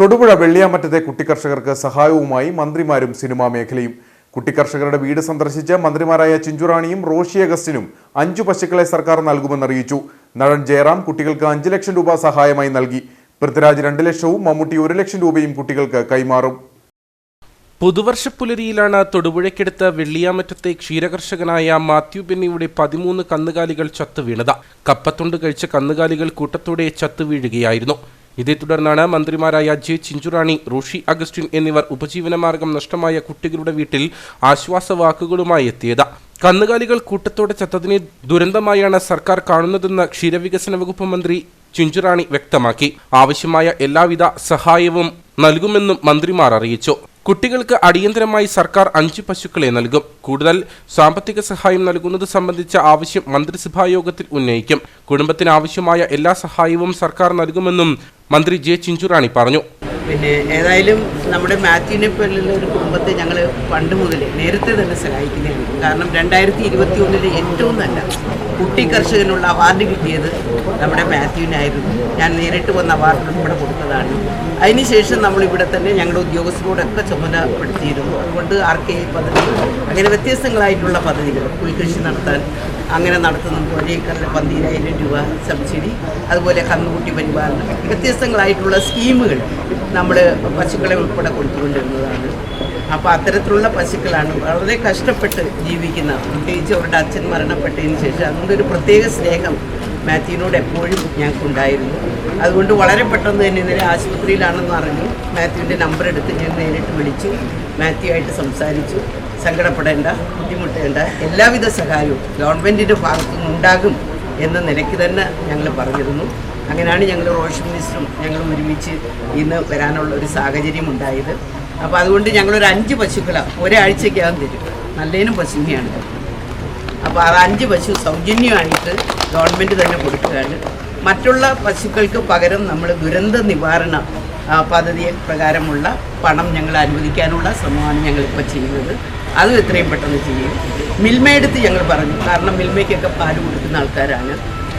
തൊടുപുഴ വെള്ളിയാമറ്റത്തെ കുട്ടിക്കർഷകർക്ക് സഹായവുമായി മന്ത്രിമാരും സിനിമാ മേഖലയും. കുട്ടിക്കർഷകരുടെ വീട് സന്ദർശിച്ച മന്ത്രിമാരായ ചിഞ്ചുറാണിയും റോഷി അഗസ്റ്റിനും അഞ്ചു പശുക്കളെ സർക്കാർ നൽകുമെന്നറിയിച്ചു നടൻ ജയറാം കുട്ടികൾക്ക് അഞ്ചു ലക്ഷം രൂപ സഹായമായി നൽകി. പൃഥ്വിരാജ് രണ്ട് ലക്ഷവും മമ്മൂട്ടി ഒരു ലക്ഷം രൂപയും കുട്ടികൾക്ക് കൈമാറും. പുതുവർഷ പുലരിയിലാണ് തൊടുപുഴയ്ക്കടുത്ത് വെള്ളിയാമറ്റത്തെ ക്ഷീരകർഷകനായ മാത്യു ബെന്നിയുടെ പതിമൂന്ന് കന്നുകാലികൾ ചത്തു വീണത് കപ്പത്തൊണ്ട് കഴിച്ച കന്നുകാലികൾ കൂട്ടത്തോടെ ചത്തു വീഴുകയായിരുന്നു ഇതേ തുടർന്നാണ് മന്ത്രിമാരായ ജെ ചിഞ്ചുറാണി റോഷി അഗസ്റ്റിൻ എന്നിവർ ഉപജീവനമാർഗം നഷ്ടമായ കുട്ടികളുടെ വീട്ടിൽ ആശ്വാസ വാക്കുകളുമായി എത്തിയത്. കന്നുകാലികൾ കൂട്ടത്തോടെ ചത്തതിനെ ദുരന്തമായാണ് സർക്കാർ കാണുന്നതെന്ന് ക്ഷീരവികസന വകുപ്പ് മന്ത്രി ചിഞ്ചുറാണി വ്യക്തമാക്കി. ആവശ്യമായ എല്ലാവിധ സഹായവും നൽകുമെന്നും മന്ത്രിമാർ അറിയിച്ചു. കുട്ടികൾക്ക് അടിയന്തരമായി സർക്കാർ അഞ്ച് പശുക്കളെ നൽകും. കൂടുതൽ സാമ്പത്തിക സഹായം നൽകുന്നത് സംബന്ധിച്ച ആവശ്യം മന്ത്രിസഭാ യോഗത്തിൽ ഉന്നയിക്കും. കുടുംബത്തിന് ആവശ്യമായ എല്ലാ സഹായവും സർക്കാർ നൽകുമെന്നും മന്ത്രി ജെ ചിഞ്ചുറാണി പറഞ്ഞു. പിന്നെ ഏതായാലും നമ്മുടെ മാത്യുവിനെ പോലുള്ള ഒരു കുടുംബത്തെ ഞങ്ങൾ പണ്ട് മുതൽ നേരത്തെ തന്നെ സഹായിക്കുന്നതാണ്. കാരണം രണ്ടായിരത്തി ഇരുപത്തി ഒന്നിലെ ഏറ്റവും നല്ല കുട്ടി കർഷകനുള്ള അവാർഡ് കിട്ടിയത് നമ്മുടെ മാത്യുവിനായിരുന്നു. ഞാൻ നേരിട്ട് വന്ന അവാർഡ് ഉൾപ്പെടെ കൊടുത്തതാണ്. അതിനുശേഷം നമ്മളിവിടെ തന്നെ ഞങ്ങളുടെ ഉദ്യോഗസ്ഥരോടൊക്കെ ചുമതലപ്പെടുത്തിയിരുന്നു. അതുകൊണ്ട് ആർ കെ പദ്ധതി അങ്ങനെ വ്യത്യസ്തങ്ങളായിട്ടുള്ള പദ്ധതികൾ പുൽകൃഷി നടത്താൻ അങ്ങനെ നടത്തുന്ന. ഒരേക്കറിന് പന്തിരായിരം രൂപ സബ്സിഡി അതുപോലെ കന്നുകുട്ടി പരിപാലനം വ്യത്യസ്തങ്ങളായിട്ടുള്ള സ്കീമുകൾ നമ്മൾ പശുക്കളെ ഉൾപ്പെടെ കൊടുത്തുകൊണ്ടിരുന്നതാണ്. അപ്പോൾ അത്തരത്തിലുള്ള പശുക്കളാണ് വളരെ കഷ്ടപ്പെട്ട് ജീവിക്കുന്ന പ്രത്യേകിച്ച് അവരുടെ അച്ഛൻ മരണപ്പെട്ടതിന് ശേഷം അതുകൊണ്ട് ഒരു പ്രത്യേക സ്നേഹം മാത്യുവിനോട് എപ്പോഴും ഞങ്ങൾക്കുണ്ടായിരുന്നു. അതുകൊണ്ട് വളരെ പെട്ടെന്ന് തന്നെ ഇന്നലെ ആശുപത്രിയിലാണെന്ന് അറിഞ്ഞു. മാത്യുവിന്റെ നമ്പർ എടുത്ത് ഞാൻ നേരിട്ട് വിളിച്ചു. മാത്യു ആയിട്ട് സംസാരിച്ചു. സങ്കടപ്പെടേണ്ട ബുദ്ധിമുട്ടേണ്ട എല്ലാവിധ സഹായവും ഗവൺമെന്റിന്റെ ഭാഗത്തുനിന്ന് ഉണ്ടാകും എന്ന നിലയ്ക്ക് തന്നെ ഞങ്ങൾ പറഞ്ഞിരുന്നു. അങ്ങനെയാണ് ഞങ്ങൾ റോഷൻ മിനിസ്റ്ററും ഞങ്ങൾ ഒരുമിച്ച് ഇന്ന് വരാനുള്ള ഒരു സാഹചര്യം ഉണ്ടായത്. അപ്പോൾ അതുകൊണ്ട് ഞങ്ങളൊരു അഞ്ച് പശുക്കളെ ഒരാഴ്ചയ്ക്കകം തരും. നല്ലതിനും പശുവിനെയാണ്. അപ്പോൾ ആ അഞ്ച് പശു സൗജന്യമായിട്ട് ഗവൺമെന്റ് തന്നെ കൊടുക്കുകയാണ്. മറ്റുള്ള പശുക്കൾക്ക് പകരം നമ്മൾ ദുരന്ത നിവാരണ പദ്ധതി പ്രകാരമുള്ള പണം ഞങ്ങൾ അനുവദിക്കാനുള്ള ശ്രമമാണ് ഞങ്ങളിപ്പോൾ ചെയ്യുന്നത്. അതും എത്രയും പെട്ടെന്ന് ചെയ്യും. മിൽമയെടുത്ത് ഞങ്ങൾ പറഞ്ഞു. കാരണം മിൽമയ്ക്കൊക്കെ പാൽ കൊടുക്കുന്ന ആൾക്കാരാണ്.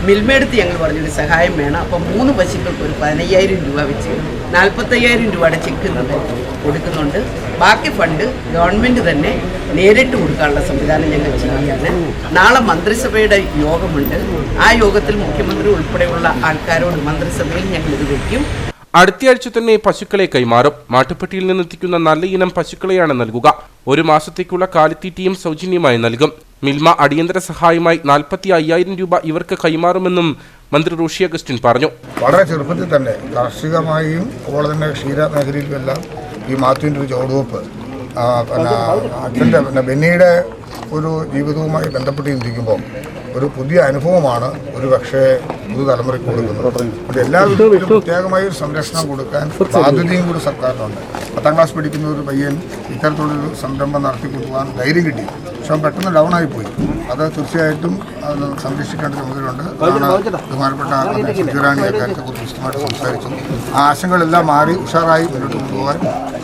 മിൽമയെടുത്ത് ഞങ്ങൾ പറഞ്ഞൊരു സഹായം വേണം. അപ്പോൾ മൂന്ന് പശുക്കൾക്ക് ഒരു പതിനയ്യായിരം രൂപ വെച്ച് നാൽപ്പത്തയ്യായിരം രൂപയുടെ ചെക്ക് കൊടുക്കുന്നുണ്ട്. ബാക്കി ഫണ്ട് ഗവൺമെന്റ് തന്നെ നേരിട്ട് കൊടുക്കാനുള്ള സംവിധാനം ഞങ്ങൾ ചെയ്യുകയാണ്. നാളെ മന്ത്രിസഭയുടെ യോഗമുണ്ട്. ആ യോഗത്തിൽ മുഖ്യമന്ത്രി ഉൾപ്പെടെയുള്ള ആൾക്കാരോട് മന്ത്രിസഭയിൽ ഞങ്ങൾ ഇത് വയ്ക്കും അടുത്തയാഴ്ച തന്നെ പശുക്കളെ കൈമാറും. മാട്ടുപ്പെട്ടിയിൽ നിന്നെത്തിക്കുന്ന നല്ല ഇനം പശുക്കളെയാണ് നൽകുക. ഒരു മാസത്തേക്കുള്ള കാലിത്തീറ്റയും സൗജന്യമായി നൽകും. മിൽമ അടിയന്തര സഹായമായി നാൽപ്പത്തി അയ്യായിരം രൂപ ഇവർക്ക് കൈമാറുമെന്നും മന്ത്രി റോഷി അഗസ്റ്റിൻ പറഞ്ഞു. വളരെ ചെറുപ്പത്തിൽ തന്നെ കാർഷികമായും അതുപോലെ തന്നെ ക്ഷീര മേഖലയിലും എല്ലാം ഈ മാത്യുവിന്റെ ഒരു ചുവടുവെപ്പ് അച്ഛന്റെ പിന്നെ ബെന്നിയുടെ ഒരു ജീവിതവുമായി ബന്ധപ്പെട്ട് ചിന്തിക്കുമ്പോൾ ഒരു പുതിയ അനുഭവമാണ് ഒരു പക്ഷേ പുതുതലമുറയ്ക്ക് കൊടുക്കുന്നത്. എല്ലാവരും പ്രത്യേകമായ ഒരു സംരക്ഷണം കൊടുക്കാൻ ബാധ്യതയും കൂടി സർക്കാരിനുണ്ട്. പത്താം ക്ലാസ് പഠിക്കുന്ന ഒരു പയ്യൻ ഇത്തരത്തിലുള്ളൊരു സംരംഭം നടത്തി കൊടുക്കുവാൻ ധൈര്യം കിട്ടി. പക്ഷെ അവൻ പെട്ടെന്ന് ഡൗൺ ആയിപ്പോയി. അത് തീർച്ചയായിട്ടും അത് സംരക്ഷിക്കേണ്ട ചുമതലയുണ്ട്. അതാണ് ബഹുമാനപ്പെട്ട സുജിറാണി അക്കാര്യത്തെക്കുറിച്ച് വിശദമായിട്ട് സംസാരിച്ചു ആ ആശങ്കകളെല്ലാം മാറി ഉഷാറായി മുന്നോട്ട് കൊണ്ടുപോകാൻ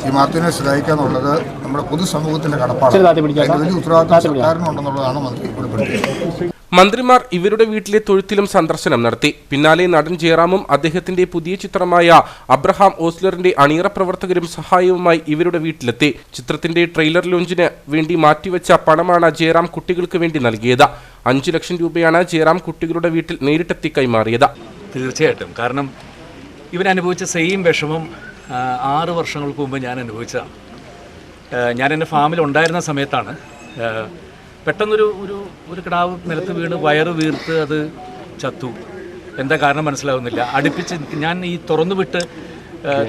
ഈ സഹായിക്കുക എന്നുള്ളത് നമ്മുടെ പൊതുസമൂഹത്തിന്റെ കടപ്പാടാണ്. വലിയ ഉത്തരവാദിത്വം സർക്കാരിനുണ്ടെന്നുള്ളതാണ് മന്ത്രി വെളിപ്പെടുത്തിയത് മന്ത്രിമാർ ഇവരുടെ വീട്ടിലെ തൊഴുത്തിലും സന്ദർശനം നടത്തി. പിന്നാലെ നടൻ ജയറാമും അദ്ദേഹത്തിന്റെ പുതിയ ചിത്രമായ അബ്രഹാം ഓസ്ലറിന്റെ അണിയറ പ്രവർത്തകരും സഹായവുമായി ഇവരുടെ വീട്ടിലെത്തി. ചിത്രത്തിന്റെ ട്രെയിലർ ലോഞ്ചിന് വേണ്ടി മാറ്റിവെച്ച പണമാണ് ജയറാം കുട്ടികൾക്ക് വേണ്ടി നൽകിയത്. അഞ്ചു ലക്ഷം രൂപയാണ് ജയറാം കുട്ടികളുടെ വീട്ടിൽ നേരിട്ടെത്തി കൈമാറിയത്. തീർച്ചയായിട്ടും. കാരണം ഇവൻ അനുഭവിച്ച സെയിം വിഷമം ആറ് വർഷങ്ങൾക്ക് മുമ്പ് ഞാൻ അനുഭവിച്ചതാണ്. ഞാൻ എന്റെ ഫാമിൽ ഉണ്ടായിരുന്ന സമയത്താണ്. പെട്ടെന്നൊരു ഒരു ഒരു കിടാവ് നിലത്ത് വീണ് വയറ് വീർത്ത് അത് ചത്തു. എന്താ കാരണം മനസ്സിലാവുന്നില്ല. അടുപ്പിച്ച് ഞാൻ ഈ തുറന്നു വിട്ട്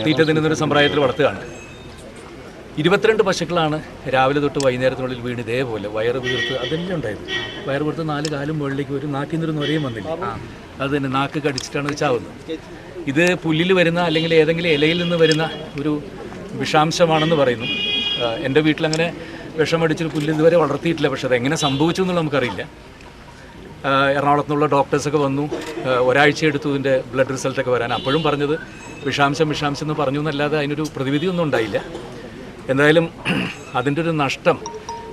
തീറ്റ തിന്നുന്നൊരു സമ്പ്രദായത്തിൽ വളർത്തുകയാണ്. ഇരുപത്തിരണ്ട് പശുക്കളാണ് രാവിലെ തൊട്ട് വൈകുന്നേരത്തിനുള്ളിൽ വീണ് ഇതേപോലെ വയറ് വീർത്ത് അതെല്ലാം ഉണ്ടായത്. വയറ് വീർത്ത് നാല് കാലും മുകളിലേക്ക് ഒരു നാക്കിൽ നിന്നൊരു നൊരയും വന്നില്ല. അത് തന്നെ നാക്ക് കടിച്ചിട്ടാണ് ചാവുന്നത്. ഇത് പുല്ലിൽ വരുന്ന അല്ലെങ്കിൽ ഏതെങ്കിലും ഇലയിൽ നിന്ന് വരുന്ന ഒരു വിഷാംശമാണെന്ന് പറയുന്നു. എന്റെ വീട്ടിലങ്ങനെ വിഷമടിച്ചൊരു പുല്ല് ഇതുവരെ വളർത്തിയിട്ടില്ല. പക്ഷെ അതെങ്ങനെ സംഭവിച്ചു എന്നുള്ളത് നമുക്കറിയില്ല. എറണാകുളത്ത് നിന്നുള്ള ഡോക്ടേഴ്സൊക്കെ വന്നു. ഒരാഴ്ച എടുത്തു ഇതിന്റെ ബ്ലഡ് റിസൾട്ടൊക്കെ വരാൻ. അപ്പോഴും പറഞ്ഞത് വിഷാംശം വിഷാംശം എന്ന് പറഞ്ഞു എന്നല്ലാതെ അതിനൊരു പ്രതിവിധിയൊന്നും ഉണ്ടായില്ല. എന്തായാലും അതിന്റെ ഒരു നഷ്ടം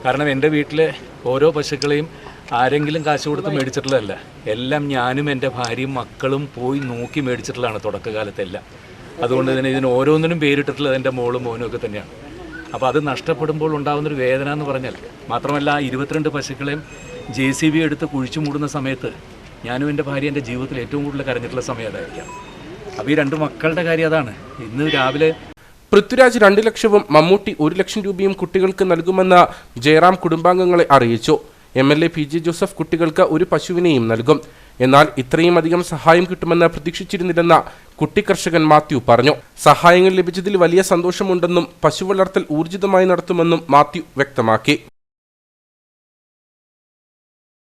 കാരണം എന്റെ വീട്ടിലെ ഓരോ പശുക്കളെയും ആരെങ്കിലും കാശ് കൊടുത്ത് മേടിച്ചിട്ടുള്ളതല്ല. എല്ലാം ഞാനും എന്റെ ഭാര്യയും മക്കളും പോയി നോക്കി മേടിച്ചിട്ടുള്ളതാണ് തുടക്കകാലത്തെല്ലാം. അതുകൊണ്ട് തന്നെ ഇതിന് ഓരോന്നിനും പേരിട്ടിട്ടുള്ളത് എന്റെ മോളും മോനും ഒക്കെ തന്നെയാണ്. അപ്പോൾ അത് നഷ്ടപ്പെടുമ്പോൾ ഉണ്ടാകുന്നൊരു വേദന എന്ന് പറഞ്ഞാൽ മാത്രമല്ല ആ ഇരുപത്തിരണ്ട് പശുക്കളെയും ജെ സി ബി എടുത്ത് കുഴിച്ചു മൂടുന്ന സമയത്ത് ഞാനും എന്റെ ഭാര്യ എന്റെ ജീവിതത്തിൽ ഏറ്റവും കൂടുതൽ കരഞ്ഞിട്ടുള്ള സമയം അതായിരിക്കാം. അപ്പോൾ ഈ രണ്ട് മക്കളുടെ കാര്യം അതാണ്. ഇന്ന് രാവിലെ പൃഥ്വിരാജ് രണ്ട് ലക്ഷവും മമ്മൂട്ടി ഒരു ലക്ഷം രൂപയും കുട്ടികൾക്ക് നൽകുമെന്ന് ജയറാം കുടുംബാംഗങ്ങളെ അറിയിച്ചു. M L A P J Joseph കുട്ടികൾക്ക് ഒരു പശുവിനെയും നൽകും. എന്നാൽ ഇത്രയും അധികം സഹായം കിട്ടുമെന്ന് പ്രതീക്ഷിച്ചിരുന്നില്ലെന്ന് കുട്ടിക്കർഷകൻ മാത്യു പറഞ്ഞു. സഹായങ്ങൾ ലഭിച്ചതിൽ വലിയ സന്തോഷമുണ്ടെന്നും പശു വളർത്തൽ ഊർജിതമായി നടത്തുമെന്നും മാത്യു വ്യക്തമാക്കി.